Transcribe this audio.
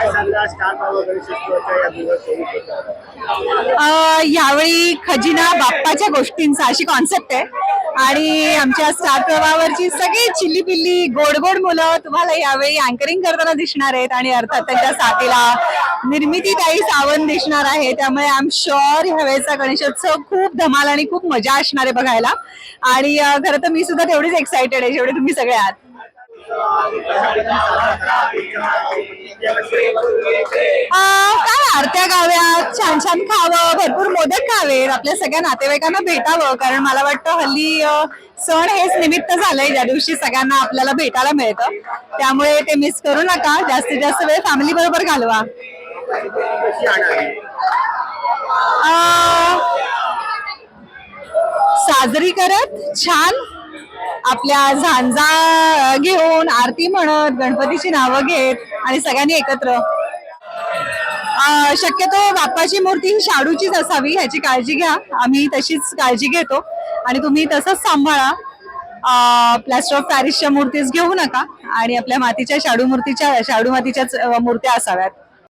काय सांगणार स्टार प्रवाह गणेशोत्सवाच्या या दिवस स्वरूपाच्या? अ, यावेळी खजिना बाप्पाच्या गोष्टींचा अशी कॉन्सेप्ट आहे. आणि आमच्या स्टार प्रवाहावरची सगळी चिल्ली पिल्ली गोड गोड मुलं तुम्हाला यावेळी अँकरिंग करताना दिसणार आहेत. आणि अर्थात त्यांच्या साथीला निर्मिती ताई सावंत दिसणार आहे. त्यामुळे आय एम शुअर ह्यावेळेचा गणेशोत्सव खूप धमाल आणि खूप मजा असणार आहे बघायला. आणि खरं तर मी सुद्धा तेवढीच एक्साइटेड आहे जेवढे तुम्ही सगळे आहात. काय आरत्या गाव्यात छान छान खावं भरपूर मोदक खावे आपल्या सगळ्या नातेवाईकांना भेटावं कारण मला वाटतं हल्ली सण हेच निमित्त झालंय. ज्या दिवशी सगळ्यांना आपल्याला भेटायला मिळतं. त्यामुळे ते मिस करू नका. जास्तीत जास्त वेळ फॅमिली बरोबर घालवा. साजरी करत छान आपल्या झांजा घेऊन आरती म्हणत गणपतीची नावं घेत आणि सगळ्यांनी एकत्र. शक्यतो बाप्पाची मूर्ती ही शाडूचीच असावी ह्याची काळजी घ्या. आम्ही तशीच काळजी घेतो. आणि तुम्ही तसंच सांभाळा. प्लॅस्टर ऑफ पॅरिसच्या मूर्तीच घेऊ नका. आणि आपल्या मातीच्या शाडू मूर्तीच्या शाडू मातीच्याच मूर्त्या असाव्यात.